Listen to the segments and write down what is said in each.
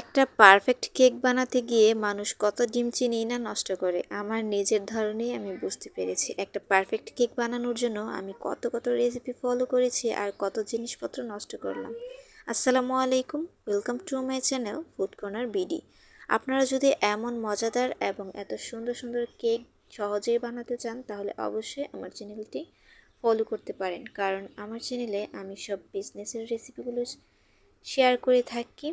একটা perfect cake বানাতে গিয়ে মানুষ কত ডিম চিনি না নষ্ট করে। আমার নিজের ধারণেই আমি বুঝতে পেরেছি। একটা পারফেক্ট কেক বানানোর জন্য আমি কত কত রেসিপি ফলো করেছি আর কত জিনিসপত্র নষ্ট করলাম। আসসালামু আলাইকুম welcome to my channel food corner BD আপনারা যদি এমন মজাদার এবং এত সুন্দর সুন্দর কেক সহজেই বানাতে চান, তাহলে অবশ্যই আমার চ্যানেলটি ফলো করতে পারেন। কারণ আমার চ্যানেলে আমি সব বিজনেসের রেসিপিগুলো শেয়ার করে থাকি।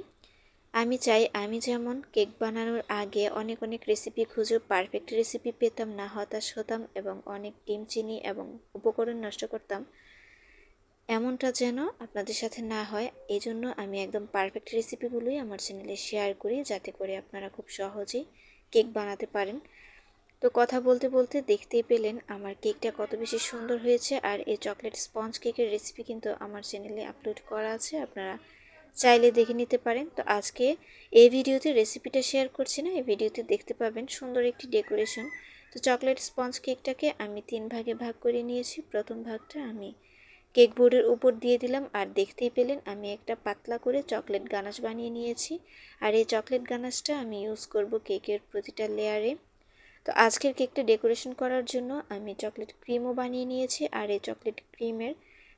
আমি চাই আমি যেমন কেক বানানোর আগে অনেক অনেক রেসিপি খুঁজে পারফেক্ট রেসিপি পেতাম, না হতাশ হতাম এবং অনেক ডিম, চিনি এবং উপকরণ নষ্ট করতাম। এমনটা যেন আপনাদের সাথে না হয় এই জন্য আমি একদম পারফেক্ট রেসিপিগুলোই আমার চ্যানেলে শেয়ার করি যাতে করে আপনারা খুব সহজেই কেক বানাতে পারেন। তো কথা বলতে বলতে দেখতেই পেলেন আমার কেকটা কত বেশি সুন্দর হয়েছে আর এই চকলেট স্পঞ্জ কেকের রেসিপি কিন্তু আমার চ্যানেলে আপলোড করা আছে, আপনারা চাইলে দেখে নিতে পারেন। তো আজকে এই ভিডিওতে রেসিপিটা শেয়ার করছি না। এই ভিডিওতে দেখতে পাবেন সুন্দর একটি ডেকোরেশন তো চকলেট স্পঞ্জ কেকটাকে আমি তিন ভাগে ভাগ করে নিয়েছি। প্রথম ভাগটা আমি কেক বোর্ডের উপর দিয়ে দিলাম। আর দেখতেই পেলেন আমি একটা পাতলা করে চকলেট গানাশ বানিয়ে নিয়েছি। আর এই চকলেট গানাশটা আমি ইউজ করব কেকের প্রতিটা লেয়ারে তো আজকের কেকটা ডেকোরেশন করার জন্য আমি চকলেট ক্রিমও বানিয়ে নিয়েছি। আর এই চকলেট ক্রিমের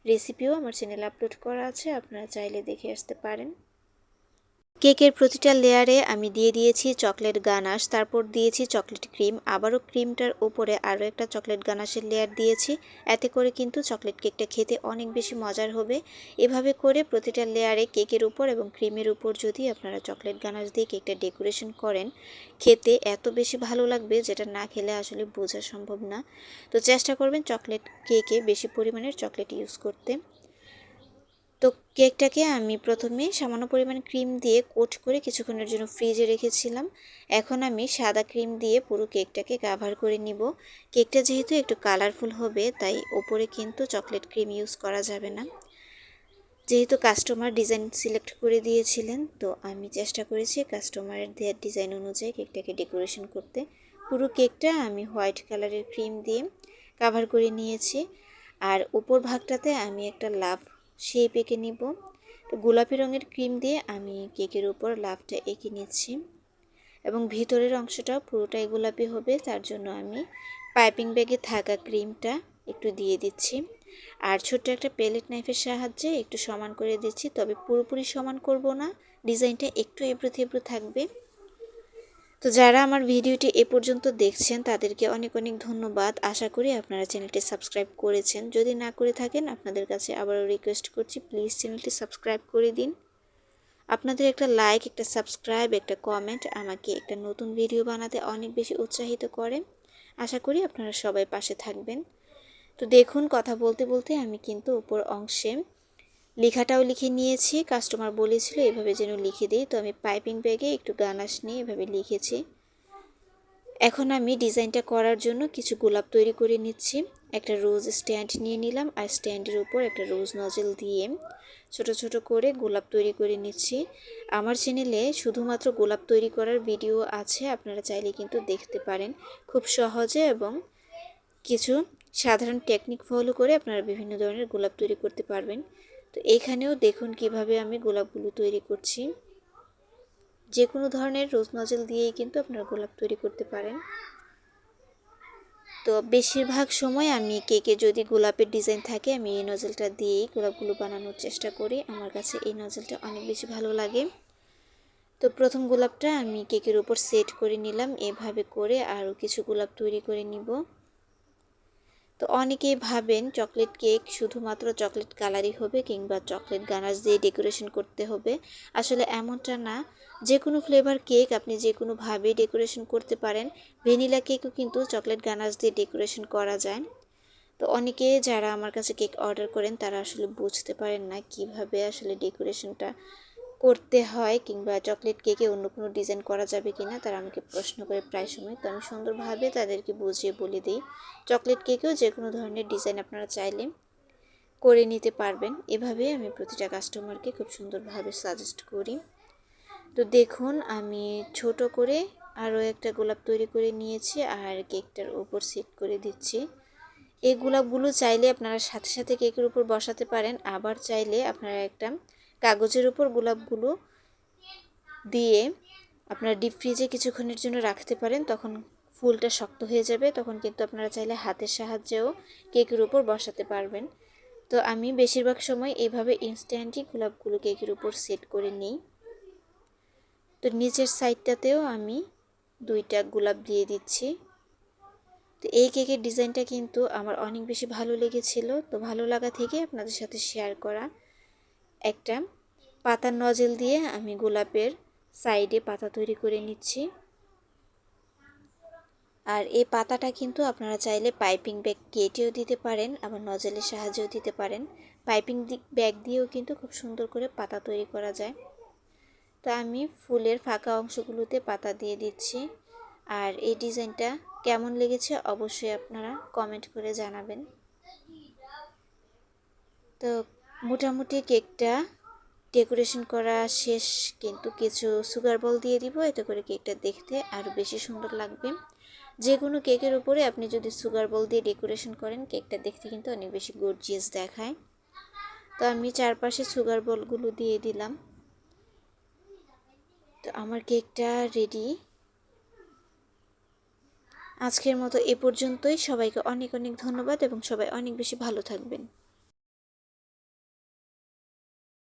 রেসিপিও আমার চ্যানেলে আপলোড করা আছে আপনারা চাইলে দেখে আসতে পারেন। কেকের প্রতিটা লেয়ারে আমি দিয়ে দিয়েছি চকলেট গানাশ, তারপর দিয়েছি চকলেট ক্রিম, আবারও ক্রিমটার উপরে আরও একটা চকলেট গানাশের লেয়ার দিয়েছি। এতে করে কিন্তু চকলেট কেকটা খেতে অনেক বেশি মজার হবে। এভাবে করে প্রতিটা লেয়ারে কেকের উপর এবং ক্রিমের উপর যদি আপনারা চকলেট গানাশ দিয়ে কেকটা ডেকোরেশন করেন, খেতে এত বেশি ভালো লাগবে যেটা না খেলে আসলে বোঝা সম্ভব না। তো চেষ্টা করবেন চকলেট কেকে বেশি পরিমাণের চকলেট ইউজ করতে। তো কেকটাকে আমি প্রথমে সামান্য পরিমাণ ক্রিম দিয়ে কোট করে কিছুক্ষণের জন্য ফ্রিজে রেখেছিলাম। এখন আমি সাদা ক্রিম দিয়ে পুরো কেকটাকে কাভার করে নিব। কেকটা যেহেতু একটু কালারফুল হবে, তাই ওপরে কিন্তু চকলেট ক্রিম ইউজ করা যাবে না। যেহেতু কাস্টমার ডিজাইন সিলেক্ট করে দিয়েছিলেন, তো আমি চেষ্টা করেছি কাস্টমারের দেওয়ার ডিজাইন অনুযায়ী কেকটাকে ডেকোরেশন করতে। পুরো কেকটা আমি হোয়াইট কালারের ক্রিম দিয়ে কাভার করে নিয়েছি। আর উপর ভাগটাতে আমি একটা লাভ শেপ এঁকে নিব। তো গোলাপি রঙের ক্রিম দিয়ে আমি কেকের উপর লাভটা এঁকে নিচ্ছি এবং ভিতরের অংশটা পুরোটাই গোলাপি হবে, তার জন্য আমি পাইপিং ব্যাগে থাকা ক্রিমটা একটু দিয়ে দিচ্ছি। আর ছোট্ট একটা প্লেট নাইফের সাহায্যে একটু সমান করে দিচ্ছি, তবে পুরোপুরি সমান করব না, ডিজাইনটা একটু এবড়ো থেবড়ো থাকবে। তো যারা আমার ভিডিওটি এ পর্যন্ত দেখছেন, তাদেরকে অনেক অনেক ধন্যবাদ। আশা করি আপনারা চ্যানেলটি সাবস্ক্রাইব করেছেন। যদি না করে থাকেন, আপনাদের কাছে আবারও রিকোয়েস্ট করছি প্লিজ চ্যানেলটি সাবস্ক্রাইব করে দিন। আপনাদের একটা লাইক একটা সাবস্ক্রাইব একটা কমেন্ট আমাকে একটা নতুন ভিডিও বানাতে অনেক বেশি উৎসাহিত করে। আশা করি আপনারা সবাই পাশে থাকবেন। তো দেখুন, কথা বলতে বলতে আমি কিন্তু উপর অংশে লেখাটাও লিখে নিয়েছি। কাস্টমার বলেছিল, এভাবে যেন লিখে দিই তো আমি পাইপিং ব্যাগে একটু গানাস নিয়ে এভাবে লিখেছি। এখন আমি ডিজাইনটা করার জন্য কিছু গোলাপ তৈরি করে নিচ্ছি। একটা রোজ স্ট্যান্ড নিয়ে নিলাম আর স্ট্যান্ডের উপর একটা রোজ নজেল দিয়ে ছোট ছোট করে গোলাপ তৈরি করে নিচ্ছি। আমার চ্যানেলে শুধুমাত্র গোলাপ তৈরি করার ভিডিও আছে, আপনারা চাইলে কিন্তু দেখতে পারেন। খুব সহজে এবং কিছু সাধারণ টেকনিক ফলো করে আপনারা বিভিন্ন ধরনের গোলাপ তৈরি করতে পারবেন। তো এখানেও দেখুন কীভাবে আমি গোলাপগুলো তৈরি করছি। যে কোনো ধরনের রোজ নজল দিয়েই কিন্তু আপনারা গোলাপ তৈরি করতে পারেন। তো বেশিরভাগ সময় আমি কেকে যদি গোলাপের ডিজাইন থাকে আমি এই নজলটা দিয়েই গোলাপগুলো বানানোর চেষ্টা করি। আমার কাছে এই নজলটা অনেক বেশি ভালো লাগে। তো প্রথম গোলাপটা আমি কেকের উপর সেট করে নিলাম। এভাবে করে আরও কিছু গোলাপ তৈরি করে নিব। তো অনেকেই ভাবেন চকলেট কেক শুধুমাত্র চকলেট কালারই হবে কিংবা চকলেট গানাশ দিয়ে ডেকোরেশন করতে হবে। আসলে এমনটা না। যে কোনো ফ্লেভার কেক আপনি যে কোনোভাবেই ডেকোরেশন করতে পারেন। ভ্যানিলা কেকও কিন্তু চকলেট গানাশ দিয়ে ডেকোরেশন করা যায়। তো অনেকে যারা আমার কাছে কেক অর্ডার করেন তারা আসলে বুঝতে পারেন না কীভাবে আসলে ডেকোরেশনটা করতে হয় কিংবা চকলেট কেকে অন্য কোনো ডিজাইন করা যাবে কি না তারা আমাকে প্রশ্ন করে প্রায় সময়। তো আমি সুন্দরভাবে তাদেরকে বুঝিয়ে বলে দিই। চকলেট কেকেও যে কোনো ধরনের ডিজাইন আপনারা চাইলে করে নিতে পারবেন। এভাবে আমি প্রতিটা কাস্টমারকে খুব সুন্দরভাবে সাজেস্ট করি। তো দেখুন, আমি ছোট করে আরও একটা গোলাপ তৈরি করে নিয়েছি আর কেকটার উপর সেট করে দিচ্ছি। এই গোলাপগুলো চাইলে আপনারা সাথে সাথে কেকের উপর বসাতে পারেন। আবার চাইলে আপনারা একটা কাগজের উপর গোলাপগুলো দিয়ে আপনারা ডিপ ফ্রিজে কিছুক্ষণের জন্য রাখতে পারেন, তখন ফুলটা শক্ত হয়ে যাবে, তখন কিন্তু আপনারা চাইলে হাতের সাহায্যেও কেকের উপর বসাতে পারবেন। তো আমি বেশিরভাগ সময় এভাবে ইনস্ট্যান্টই গোলাপগুলো কেকের উপর সেট করে নিই। তো নিচের সাইডটাতেও আমি দুইটা গোলাপ দিয়ে দিচ্ছি। তো এই কেকের ডিজাইনটা কিন্তু আমার অনেক বেশি ভালো লেগেছিল। তো ভালো লাগা থেকে আপনাদের সাথে শেয়ার করা। একটা পাতার নজেল দিয়ে আমি গোলাপের সাইডে পাতা তৈরি করে নিচ্ছি। আর এই পাতাটা কিন্তু আপনারা চাইলে পাইপিং ব্যাগ কেটেও দিতে পারেন, আবার নজেলের সাহায্যেও দিতে পারেন। পাইপিং ব্যাগ দিয়েও কিন্তু খুব সুন্দর করে পাতা তৈরি করা যায়। তো আমি ফুলের ফাঁকা অংশগুলোতে পাতা দিয়ে দিচ্ছি। আর এই ডিজাইনটা কেমন লেগেছে অবশ্যই আপনারা কমেন্ট করে জানাবেন। তো মোটামুটি কেকটা ডেকোরেশন করা শেষ, কিন্তু কিছু সুগার বল দিয়ে দিব। এতে করে কেকটা দেখতে আরও বেশি সুন্দর লাগবে। যে কোনো কেকের উপরে আপনি যদি সুগার বল দিয়ে ডেকোরেশন করেন, কেকটা দেখতে কিন্তু অনেক বেশি গর্জিয়াস দেখায়। তো আমি চারপাশে সুগার বলগুলো দিয়ে দিলাম। তো আমার কেকটা রেডি আজকের মতো এ পর্যন্তই। সবাইকে অনেক অনেক ধন্যবাদ এবং সবাই অনেক বেশি ভালো থাকবেন।